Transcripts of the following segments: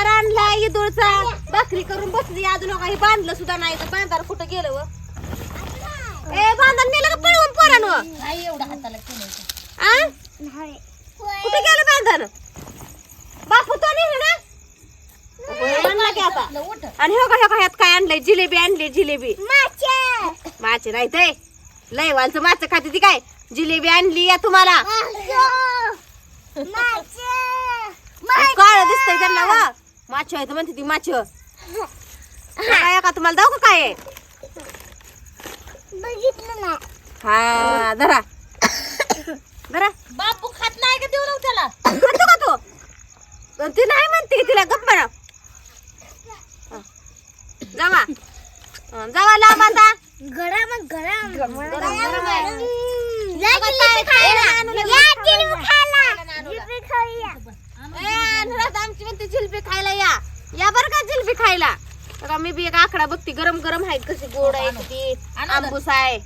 बाजार आणला इदूळचा. भाकरी करून बसली अजून. काही बांधलं सुद्धा नाही तर बांधार कुठं गेलं व? ए बांधार नेलं का पळवून पोरांवर? नाही एवढं हाताला केलं आ? कुठे गेलं बांधण बापू तो नेलं ना? होय, आणला की आता. उठ. आणि हो का हो का ह्यात काय आणलंय? जिलेबी आणली जिलेबी. माचे. नाही ते. लय वालचं माच खाते ती काय? जिलेबी आणली या तुम्हाला. काळ दिसतंय त्यांना वा. माछ आहे तर म्हणते ती माछ काय का तुम्हाला दाव का काय? आहे? बघितलं ना. हा धरा. धरा. बापू खात नाही का देऊ नको त्याला? खातो का तो? पण ती नाही म्हणते तिला गप्प जावा. जावा लांब आता. गरम गरम. गरम अनुराध आमची म्हणते जिलबी खायला या. या बर का जिलबी खायला? बघा मी बी एक आकडा बघते. गरम गरम आहे कशी गोड आहे ती. आणू. आंबूस आहे.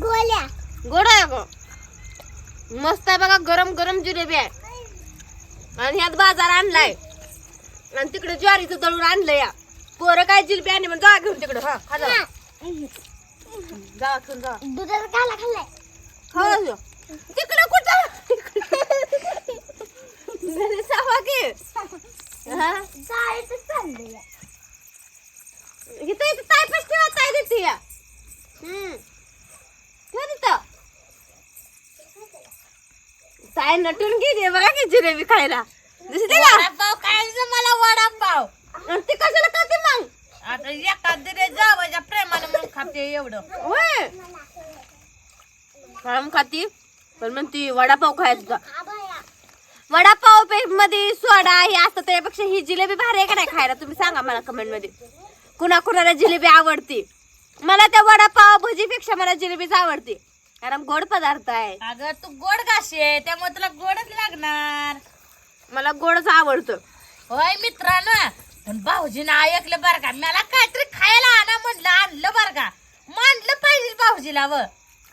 गोल्या. गोड आहे ग मस्त आहे बघा गरम गरम जिलेबी आहे. आणि ह्यात बाजार आणलाय. आणि तिकडे ज्वारीचं दळून आणलं या. पोरं काय जिलबी आणली म्हणून जा घेऊन तिकडं. हा खा जा जा घेऊन जा दुधाचा काला खाल्लाय. हो. तिकडं कुठं? घरी की हा जायचं चाललंय इथं इथं ताय ठेवा ताय देते या हम्म ठेवा तिथं ताय नटून गेली बघा की जिलेबी खायला दिसते का वडापाव खायचं मला वडापाव आणि ती कशाला खाते. मग आता एका दिले जावाच्या प्रेमाने म्हणून खाते एवढं होय काळम खाती पण म्हणती वडापाव खायचा वडापाव पे मध्ये सोडा हे असतं त्यापेक्षा ही जिलेबी भारी आहे का नाही खायला? तुम्ही सांगा मला कमेंटमध्ये. कुणा कुणाला जिलेबी आवडते? मला त्या वडापाव भजीपेक्षा मला जिलेबीच आवडते. कारण गोड पदार्थ आहे. अगं तू गोड गाशी आहे त्यामुळे तुला गोडच लागणार. मला गोडच आवडतं. होय मित्रांनो पण भाऊजीनं ऐकलं बरं का? मला काहीतरी खायला आणा म्हटलं आणलं बरं का? मानलं पाहिजे भाऊजीला व.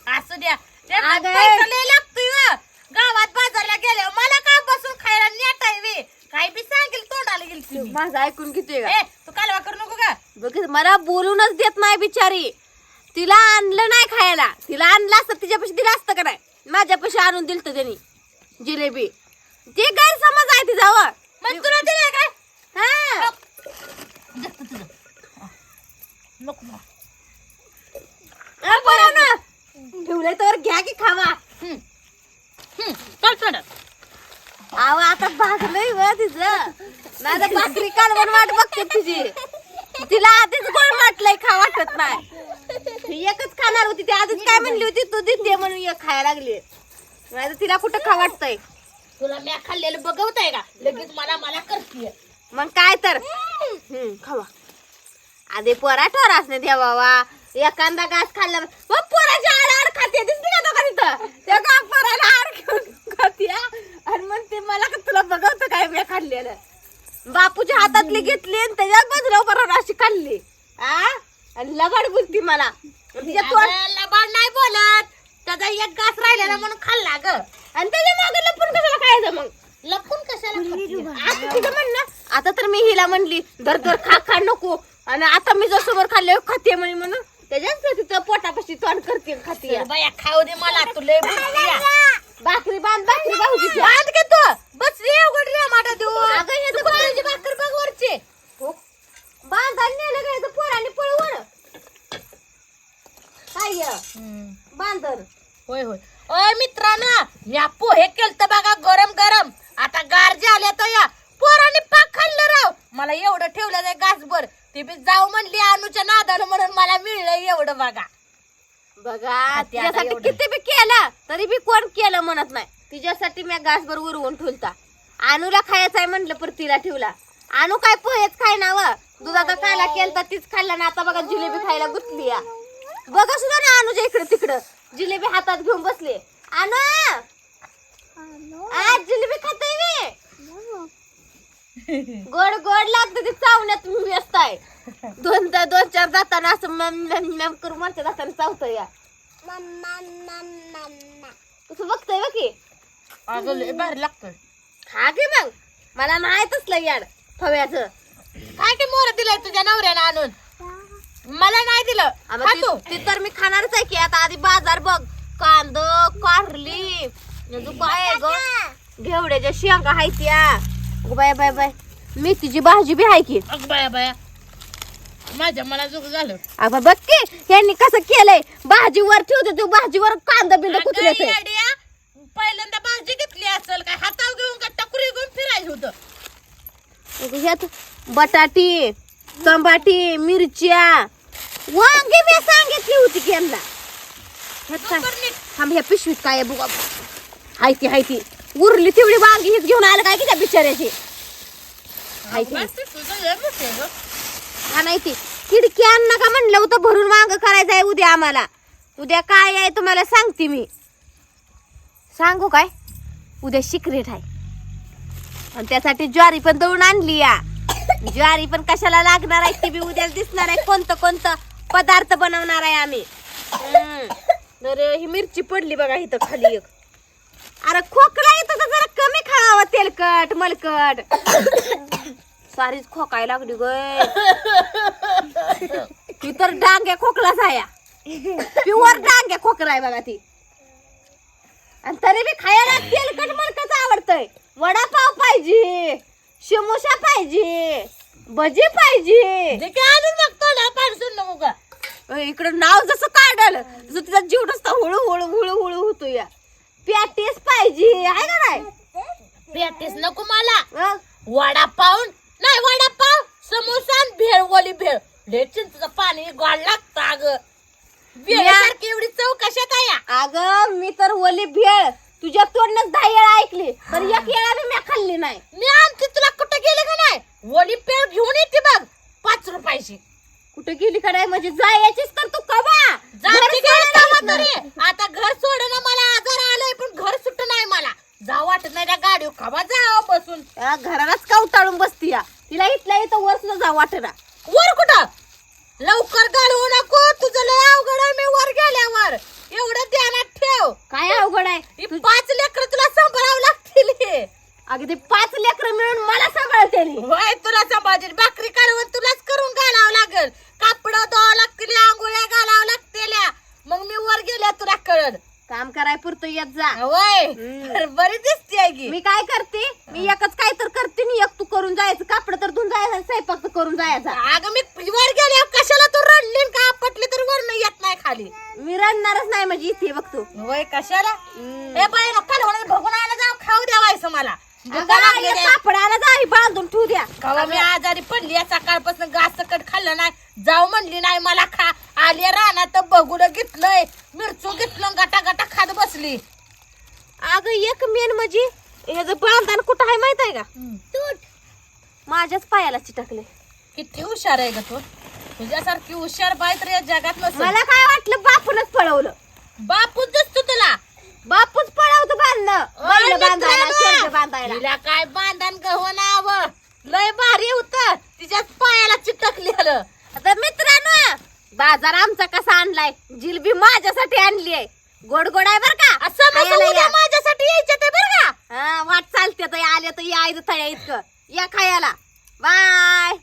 असू द्या. त्यांना अगं. पैसा लय लागतोय व. गावात बाजारला गेल्यावर मला का बसून खायला नेट आहे वे काही बी सांगेल तोंडाला गेली तुम्ही माझं ऐकून किती ए तू कालवा करू नको का? बघ मला बोलूनच देत नाही बिचारी. तिला आणलं नाही खायला. तिला आणलं असतं तिच्यापाशी दिलं असतं का नाही? माझ्यापाशी आणून दिलत त्यांनी जिलेबी. ते गैरसमज आहे तिच्यावर. मग तुला दिलं काय? हा. नको मला. हा, ना. ठेवलंय तर घ्या की खावा. हम्म. हम्म. चल चल. आव आता भागलंय व तिचं. नाही तर भाकरी कालवण वाट बघते तुझी. तिला आधीच गोड वाटलंय खा वाटत नाही. एकच खाणार होती ती आधीच काय म्हणली होती तू देते म्हणून एक खायला लागली. नाही तर तिला कुठं खा वाटतंय? तुला मी खाल्लेलं बघवत आहे का? लगेच मला मला करतीये मग काय तर. खावा. आधी पोरा ठोरास नाही देवावा एखादा घास खाल्ला मग पोराची आड आड खाते दिसते का दोघा तिथं? त्या का पोराला आड घेऊन खाते आणि मग ते मला का तुला बघवतं काय मी खाल्लेलं? बापूच्या हातातली घेतली आणि त्याच्याच बाजूला बरोबर अशी खाल्ली आ आणि लबाड बोलती मला तिच्या तोंड लबाड नाही बोलत त्याचा एक घास राहिलेला म्हणून खाल्ला ग आणि त्याच्यामागे लपून कशाला खायचं मग लपून कशाला? आता तिचं म्हणणं आता तर मी हिला म्हणली दर दर खा खा नको आणि आता मी जर समोर खाल्ले खाते म्हणे म्हणून त्याच्याच तिचं पोटापाशी तोंड करते खाते बाया खाऊ दे मला तू लय बोलतीये. भाकरी बांध भाकरी भाऊजी बांध घे तू बस रे उघड रे माटा देऊ अगं हे तर तुझी भाकर बघ वरची बांध आणि नेलं काय तर पोराने पळवून काय बांधर. होय होय. ओय मित्रांनो या पोहे केलत बघा गरम गरम आता गार आल्या तर या पोराने पाक खाल्लं राव. मला एवढं ठेवलं ते गासभर ती बी जाऊ म्हणली अनुच्या नादानं म्हणून मला मिळलं एवढं बघा. बघा आता तिच्यासाठी एवढं. किती बी केलं तरी बी कोण केलं म्हणत नाही. तिच्यासाठी मी घासभर उरवून ठेवता अनुला खायचं आहे म्हटलं पर तिला ठेवला. आणू काय पोहेच खाय ना व? दुधाचा काला केलता तीच खाल्ला ना. आता बघा जिलेबी खायला गुतली या. बघा सुद्धा ना अनुच्या इकडे तिकडं. जिलेबी हातात घेऊन बसले. आणू आज जिलेबी खाते मी. गोड गोड लागतं ते चावण्यात मी व्यस्त आहे. दोन दोन चार जाताना असं मम मम मम करून म्हणते जाताना चावतं या. मम्मा मम्मा कसं बघतोय बघ की. अगं लय भारी लागतोय. खा की मग. मला नाही तसलं याड थव्याचं काय ते मोर दिलंय तुझ्या नवऱ्यानं आणून? मला नाही दिलं. खा ती तू. ती तर मी खाणारच आहे की. आता आधी बाजार बघ. कांद कारली अजून काय आहे ग? घेवड्याच्या शेंगा हाय त्या. Bye bye bye. मेथीची भाजी बी हाय की. अग बाया बाया. माझ्या मला जुग झालं. अगं बघ की यांनी कसं केलंय? भाजीवर ठेवते तू. भाजीवर कांदा बिंद अगं, येड्या, पहिल्यांदा भाजी घेतली असेल काय? हातावर घेऊन का टकुरी घेऊन फिरायचं होतं? ह्यात बटाटी टमाटी मिरच्या वांगे मी सांगितली होती की यांना ह्यात काय. थांब ह्या पिशवीत काय आहे बघा हाय ती हाय ती. उरली तेवढी वांगी हीच घेऊन आलं काय की त्या बिचाऱ्याची? हाय ती. बस, तुझं लय मोठं आहे गं. हा नाही ती. खिडकी आण नका म्हणलं होतं भरून वांग करायचं आहे उद्या आम्हाला. उद्या काय आहे तुम्हाला सांगते मी. सांगू काय? उद्या सिक्रेट आहे. आणि त्यासाठी ज्वारी पण दळून आणली या. ज्वारी पण कशाला लागणार आहे ती बी उद्या दिसणार आहे. कोणतं कोणतं? पदार्थ बनवणार आहे आम्ही. हम्म. तर ही मिरची पडली बघा इथं खाली एक. अरे खोकला येतो तर जरा कमी खावा तेलकट मलकट. सारीच खोकाय लागली गय ती तर डांग्या खोकलाच आहे. प्युअर डांग्या खोकला आहे बघा ती. आणि तरी बी खायला तेलकट मलकच आवडतंय. वडापाव पाहिजे शिमोशा पाहिजे भजी पाहिजे. जे काय आणून मग पाणी इकडं नाव जसं काढल तसं तिचा जीव नुसता हळू हळू हळू हळू होतो या. पॅटीस पाहिजे आहे का नाही? पॅटीस नको मला. हं? वडापाव नाही वडापाव समोसा आणि भेळ ओली भेळ. लय चिंचचं पाणी गोड लागतं अगं. भेळसारखी एवढी चव कशात आहे या? अगं मी तर ओली भेळ तुझ्या तोंडच दहा वेळा ऐकली पण एक बी मी खाल्ली नाही. मी आणते तुला कुठं गेले का नाही? ओली पेळ घेऊन येते बघ पाच रुपयाची. कुठे गेली का नाही म्हणजे जायचीच तर तू कवा जाते तरी. आता घर सोडणं मला आजार आलाय पण घर सुट नाही मला. जाऊ वाटत नाही त्या गाडीवर. खबा जावं बसून. या घरालाच कवटाळून बसती या? तिला इथल्या इथं वर सुद्धा जाऊ वाटेना वर कुठं? लवकर घालवू नको. तुझं लय अवघड आहे मी वर गेल्यावर. एवढं ध्यानात ठेव. काय अवघड आहे? ही पाच लेकर तुला सांभाळावं लागतील हे. अगदी पाच लेकर मिळून मला सांभाळते तुला सांभाळतील. भाकरी काढून तुलाच करून घालावं लागल कापड धुवावं लागतील आंघोळ्या घालावं लागतील मग मी वर गेल्या तुला कळल काम कराय होय. बरी दिसते आहे की. मी काय करते? मी एकच काय तर करते मी एक तू करून जायचं. कापड तर धुवून जायचं स्वयंपाक तर करून जायचा अगं मी वर गेल्या कशाला तू रडली का आपटली तर वर येत नाही खाली. मी रडणारच नाही म्हणजे इथे बघतो होय कशाला. हे बाई बघून आला जाऊ खाऊ द्यावायचं मला. भुका लागलेल्या या कापडाला जाई बांधून ठेवू द्या. कवा मी आजारी पडली या सकाळपासून घास सकट खाल्लं नाही. जाऊ म्हणली नाही मला खा. आली रानात बघून घेतलंय. मिरचू घेतलं गटा गटा खात बसली. अगं एक मेन म्हणजे ह्याचं बांधण कुठं आहे माहीत आहे का? तूट. माझ्याच पायाला चिटकले. किती हुशार आहे ग तू. तुझ्यासारखी हुशार बाई तर या जगात नसेल. मला काय वाटलं बापूनच पळवलं? बापूच दिसतो तुला. बापूच पळवतो बैल अरे बांधायला मित्रांनो, शेंड बांधायला. तिला काय बांधण गहू लय भारी होत. तिच्याच पायाला चिटकलेलं. आता मित्रांनो बाजार आमचा कसा आणलाय? जिलबी माझ्यासाठी आणली आहे. गोड गोड आहे बर का? असं खायला उद्या या. माझ्यासाठी यायचं ते बरं का? हा, वाट चालते तर आले तर या इथं थळ्या इतकं. या खायला. बाय.